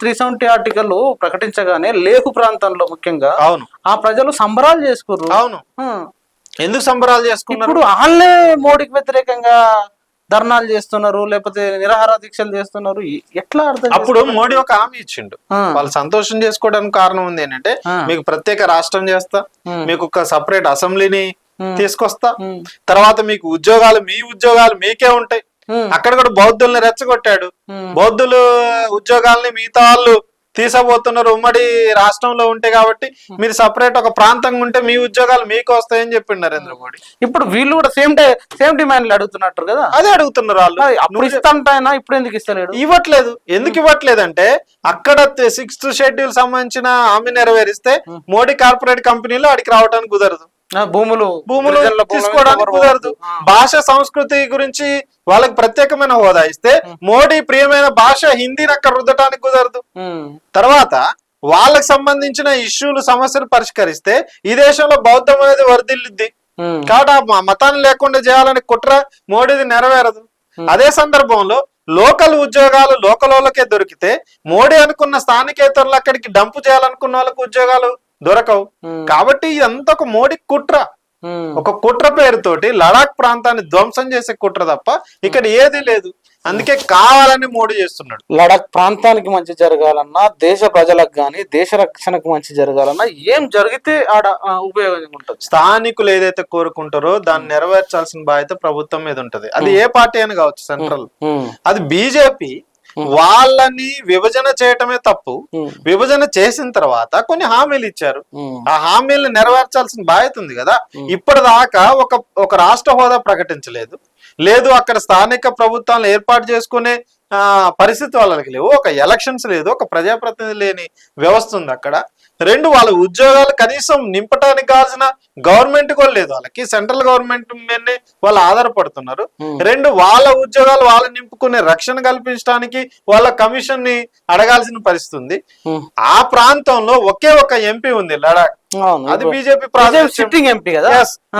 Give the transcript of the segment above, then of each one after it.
Three seventy article ప్రకటించగానే లేహు ప్రాంతంలో ముఖ్యంగా అవును ఆ ప్రజలు సంబరాలు చేసుకుర్రు అవును. ఎందుకు సంబరాలు చేసుకున్నారు ఇప్పుడు వాళ్ళే మోడీకి వ్యతిరేకంగా ధర్నాలు చేస్తున్నారు లేకపోతే నిరాహార దీక్షలు చేస్తున్నారు ఎట్లా అర్థం అప్పుడు మోడీ ఒక హామీ ఇచ్చిండు. వాళ్ళు సంతోషం చేసుకోవడానికి కారణం ఉంది ఏంటంటే. మీకు ప్రత్యేక రాష్ట్రం చేస్తా. మీకు ఒక సపరేట్ అసెంబ్లీని. తీసుకొస్తా. తర్వాత మీకు ఉద్యోగాలు మీ ఉద్యోగాలు మీకే ఉంటాయి. అక్కడ కూడా బౌద్ధుల్ని రెచ్చగొట్టాడు. బౌద్ధులు ఉద్యోగాల్ని మిగతా వాళ్ళు తీసబోతున్నారు ఉమ్మడి రాష్ట్రంలో ఉంటే కాబట్టి మీరు సపరేట్ ఒక ప్రాంతంగా ఉంటే మీ ఉద్యోగాలు మీకు వస్తాయని చెప్పిండు నరేంద్ర మోడీ. ఇప్పుడు వీళ్ళు కూడా సేమ్ డే సేమ్ డిమాండ్లు అడుగుతున్నట్టు కదా? అదే అడుగుతున్నారు వాళ్ళు. అప్పుడు ఇస్తాంటాయన ఇప్పుడు ఎందుకు ఇస్తలేడు? ఇవ్వట్లేదు. ఎందుకు ఇవ్వట్లేదు అంటే అక్కడ సిక్స్త్ షెడ్యూల్ సంబంధించిన హామీ నెరవేరిస్తే మోడీ కార్పొరేట్ కంపెనీలు అడికి రావడానికి కుదరదు. భూములు భూములు తీసుకోవడానికి కుదరదు. భాష సంస్కృతి గురించి వాళ్ళకి ప్రత్యేకమైన హోదా ఇస్తే మోడీ ప్రియమైన భాష హిందీని అక్కడ రుద్దటానికి కుదరదు. తర్వాత వాళ్ళకి సంబంధించిన ఇష్యూలు సమస్యలు పరిష్కరిస్తే ఈ దేశంలో బౌద్ధం అనేది వర్ధిల్లుద్ది ఉమ్. కాబట్టి ఆ మతాన్ని లేకుండా చేయాలని కుట్ర మోడీది నెరవేరదు అదే సందర్భంలో లోకల్ ఉద్యోగాలు లోకల్ వాళ్ళకే దొరికితే మోడీ అనుకున్న స్థానికేతరులు అక్కడికి డంపు చేయాలనుకున్న వాళ్ళకి ఉద్యోగాలు దొరకవు. కాబట్టి ఇదంతా ఒక మోడీ కుట్ర. ఒక కుట్ర పేరుతోటి లడాక్ ప్రాంతాన్ని ధ్వంసం చేసే కుట్ర తప్ప ఇక్కడ ఏది లేదు. అందుకే కావాలని మోడీ చేస్తున్నాడు. లడాక్ ప్రాంతానికి మంచి జరగాలన్నా దేశ ప్రజలకు గాని దేశ రక్షణకు మంచి జరగాలన్నా ఏం జరిగితే ఆడ ఉపయోగం ఉంటుంది. స్థానికులు ఏదైతే కోరుకుంటారో దాన్ని నెరవేర్చాల్సిన బాధ్యత ప్రభుత్వం మీద ఉంటది. అది ఏ పార్టీ అని కావచ్చు సెంట్రల్. అది బీజేపీ వాళ్ళని విభజన చేయటమే తప్పు. ఉమ్. విభజన చేసిన తర్వాత కొన్ని హామీలు ఇచ్చారు. ఉమ్. ఆ హామీలను నెరవేర్చాల్సిన బాధ్యత ఉంది కదా. ఇప్పటిదాకా ఒక ఒక రాష్ట్ర హోదా ప్రకటించలేదు. లేదు అక్కడ స్థానిక ప్రభుత్వాలను ఏర్పాటు చేసుకునే ఆ, పరిస్థితి వాళ్ళకి లేవు. ఒక ఎలక్షన్స్ లేదు. ఒక ప్రజాప్రతినిధి లేని వ్యవస్థ ఉంది అక్కడ. రెండు వాళ్ళ ఉద్యోగాలు కనీసం నింపటానికి కావాల్సిన గవర్నమెంట్ కూడా లేదు వాళ్ళకి. సెంట్రల్ గవర్నమెంట్ మీదనే వాళ్ళు ఆధారపడుతున్నారు. Hmm. రెండు వాళ్ళ ఉద్యోగాలు వాళ్ళు నింపుకునే రక్షణ కల్పించడానికి వాళ్ళ కమిషన్ని అడగాల్సిన పరిస్థితి ఉంది. ఉమ్. ఆ ప్రాంతంలో ఒకే ఒక ఎంపీ ఉంది లడాక్. అది బీజేపీ ఎంపీ కదా?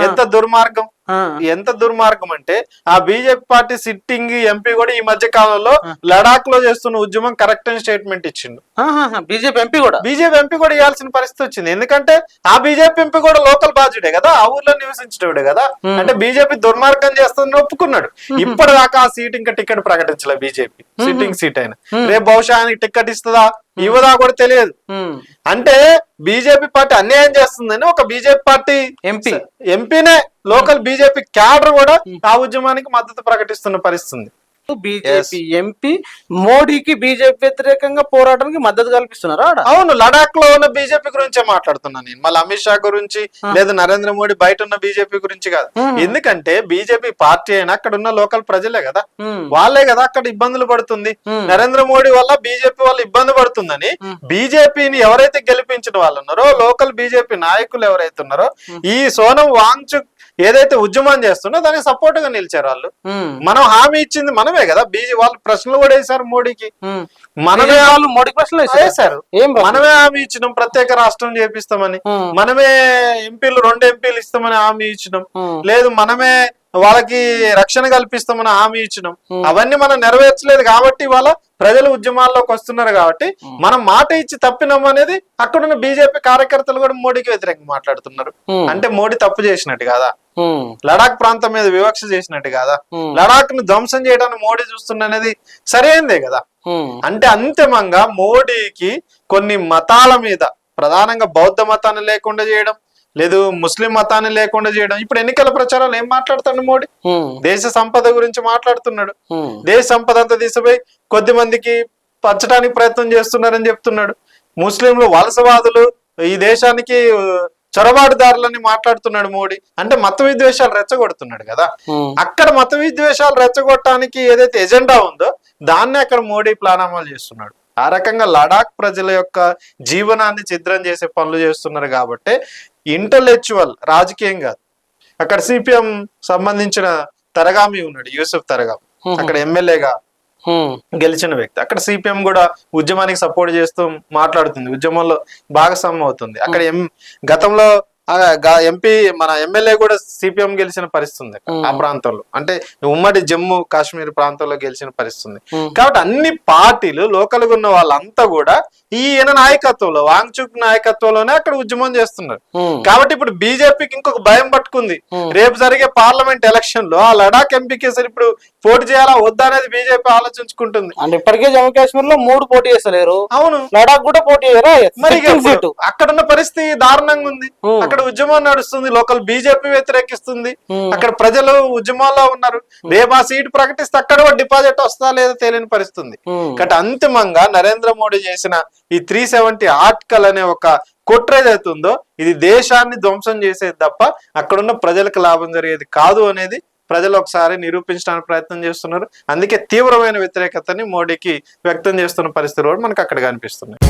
ఎంత దుర్మార్గం. ఎంత దుర్మార్గం అంటే ఆ బీజేపీ పార్టీ సిట్టింగ్ ఎంపీ కూడా ఈ మధ్య కాలంలో లడాక్లో చేస్తున్న ఉద్యమం కరెక్ట్ అని స్టేట్మెంట్ ఇచ్చిండు. బీజేపీ ఎంపీ కూడా? బీజేపీ ఎంపీ కూడా ఇవ్వాల్సిన పరిస్థితి వచ్చింది. ఎందుకంటే ఆ బీజేపీ ఎంపీ కూడా లోకల్ బాధ్యుడే కదా ఆ ఊర్లో నివసించేవాడే కదా. అంటే బీజేపీ దుర్మార్గం చేస్తుందని ఒప్పుకున్నాడు. ఇప్పటిదాకా ఆ సీట్ ఇంకా టికెట్ ప్రకటించలే బీజేపీ. సిట్టింగ్ సీట్ అయినా. రేపు బహుశా ఆయనకి టికెట్ ఇస్తుందా? ఇవ్వదా కూడా తెలియదు. అంటే బీజేపీ పార్టీ అన్యాయం చేస్తుందని ఒక బీజేపీ పార్టీ ఎంపీ ఎంపీనే లోకల్ బీజేపీ క్యాడర్ కూడా ఆ ఉద్యమానికి మద్దతు ప్రకటిస్తున్న పరిస్థితి. బీజేపీ ఎంపీ మోడీకి బీజేపీ వ్యతిరేకంగా పోరాటానికి మద్దతు కల్పిస్తున్నారా అవును లడాక్లో ఉన్న బీజేపీ గురించే మాట్లాడుతున్నాను నేను. మళ్ళీ అమిత్ షా గురించి లేదా నరేంద్ర మోడీ బయట ఉన్న బీజేపీ గురించి కాదు. ఎందుకంటే బీజేపీ పార్టీ అయినా అక్కడ ఉన్న లోకల్ ప్రజలే కదా. వాళ్ళే కదా అక్కడ ఇబ్బందులు పడుతుంది. నరేంద్ర మోడీ వల్ల బీజేపీ వల్ల ఇబ్బంది పడుతుందని బీజేపీని ఎవరైతే గెలిపించిన వాళ్ళు ఉన్నారో లోకల్ బీజేపీ నాయకులు ఎవరైతే ఉన్నారో ఈ సోనం వాంగ్చుక్ ఏదైతే ఉద్యమం చేస్తుందో దానికి సపోర్ట్గా నిలిచారు వాళ్ళు. మనం హామీ ఇచ్చింది మనమే కదా బీజే వాళ్ళు ప్రశ్నలు కూడా వేశారు మోడీకి. మనమే వాళ్ళు మోడీ ప్రశ్నలు వేశారా? ప్రశ్న? మనమే హామీ ఇచ్చినాం ప్రత్యేక రాష్ట్రం చేపిస్తామని. మనమే ఎంపీలు రెండు ఎంపీలు ఇస్తామని హామీ ఇచ్చినాం. లేదు మనమే వాళ్ళకి రక్షణ కల్పిస్తామని హామీ ఇచ్చినాం అవన్నీ మనం నెరవేర్చలేదు కాబట్టి వాళ్ళ ప్రజలు ఉద్యమాల్లోకి వస్తున్నారు కాబట్టి మనం మాట ఇచ్చి తప్పినాం అనేది అక్కడున్న బీజేపీ కార్యకర్తలు కూడా మోడీకి వ్యతిరేకంగా మాట్లాడుతున్నారు. అంటే మోడీ తప్పు చేసినట్టు కాదా. లడాక్ ప్రాంతం మీద వివక్ష చేసినట్టు కాదా. లడాక్ను ధ్వంసం చేయడానికి మోడీ చూస్తున్నది సరైందే కదా. అంటే అంతిమంగా మోడీకి కొన్ని మతాల మీద ప్రధానంగా బౌద్ధ మతాన్ని లేకుండా చేయడం లేదు ముస్లిం మతాన్ని లేకుండా చేయడం ఇప్పుడు ఎన్నికల ప్రచారాలు ఏం మాట్లాడుతాడు మోడీ. దేశ సంపద గురించి మాట్లాడుతున్నాడు. దేశ సంపద అంతా తీసిపోయి కొద్ది మందికి పంచడానికి ప్రయత్నం చేస్తున్నారని చెప్తున్నాడు ముస్లింలు వలసవాదులు ఈ దేశానికి చొరబాటుదారులని మాట్లాడుతున్నాడు మోడీ. అంటే మత విద్వేషాలు రెచ్చగొడుతున్నాడు కదా. అక్కడ మత విద్వేషాలు రెచ్చగొట్టడానికి ఏదైతే ఎజెండా ఉందో దాన్ని అక్కడ మోడీ ప్లాన్ అమలు చేస్తున్నాడు. ఆ రకంగా లడాక్ ప్రజల యొక్క జీవనాన్ని ఛిద్రం చేసే పనులు చేస్తున్నారు కాబట్టి ఇంటలెక్చువల్ రాజకీయం కాదు. అక్కడ సిపిఎం సంబంధించిన తరగామి ఉన్నాడు యూసుఫ్ తరగామి అక్కడ ఎమ్మెల్యేగా. గెలిచిన వ్యక్తి. అక్కడ సిపిఎం కూడా ఉద్యమానికి సపోర్ట్ చేస్తూ మాట్లాడుతుంది. ఉద్యమంలో భాగస్వామ్యం అవుతుంది. అక్కడ గతంలో ఎంపీ మన ఎమ్మెల్యే కూడా సిపిఎం గెలిచిన పరిస్థితి ఉంది ఆ ప్రాంతంలో. అంటే ఉమ్మడి జమ్మూ కాశ్మీర్ ప్రాంతంలో గెలిచిన పరిస్థితి ఉంది. కాబట్టి అన్ని పార్టీలు లోకల్గా ఉన్న వాళ్ళంతా కూడా ఈయన నాయకత్వంలో వాంగ్చుక్ నాయకత్వంలోనే అక్కడ ఉద్యమం చేస్తున్నారు. కాబట్టి ఇప్పుడు బీజేపీకి ఇంకొక భయం పట్టుకుంది. రేపు జరిగే పార్లమెంట్ ఎలక్షన్లో ఆ లడాక్ ఎంపీకి అసలు ఇప్పుడు పోటీ చేయాలా వద్దా అనేది బీజేపీ ఆలోచించుకుంటుంది. అంటే ఇప్పటికే జమ్మూ కాశ్మీర్లో మూడు పోటీ చేస్తలేరు. అవును. లడాక్ కూడా పోటీ చేయరా? మరి అక్కడ ఉన్న పరిస్థితి దారుణంగా ఉంది. Hmm. అక్కడ ఉద్యమం నడుస్తుంది లోకల్ బీజేపీ వ్యతిరేకిస్తుంది. Hmm. అక్కడ ప్రజలు ఉద్యమంలో ఉన్నారు. రేపు ఆ సీట్ ప్రకటిస్తే అక్కడ కూడా డిపాజిట్ వస్తా లేదా తెలియని పరిస్థితి ఉంది ఉమ్, కాబట్టి అంతిమంగా నరేంద్ర మోడీ చేసిన ఈ త్రీ సెవెంటీ ఆర్టికల్ అనే ఒక కుట్ర ఏదైతే ఉందో ఇది దేశాన్ని ధ్వంసం చేసేది తప్ప అక్కడున్న ప్రజలకు లాభం జరిగేది కాదు అనేది ప్రజలు ఒకసారి నిరూపించడానికి ప్రయత్నం చేస్తున్నారు. అందుకే తీవ్రమైన వ్యతిరేకతని మోడీకి వ్యక్తం చేస్తున్న పరిస్థితులు కూడా మనకు అక్కడ కనిపిస్తున్నాయి.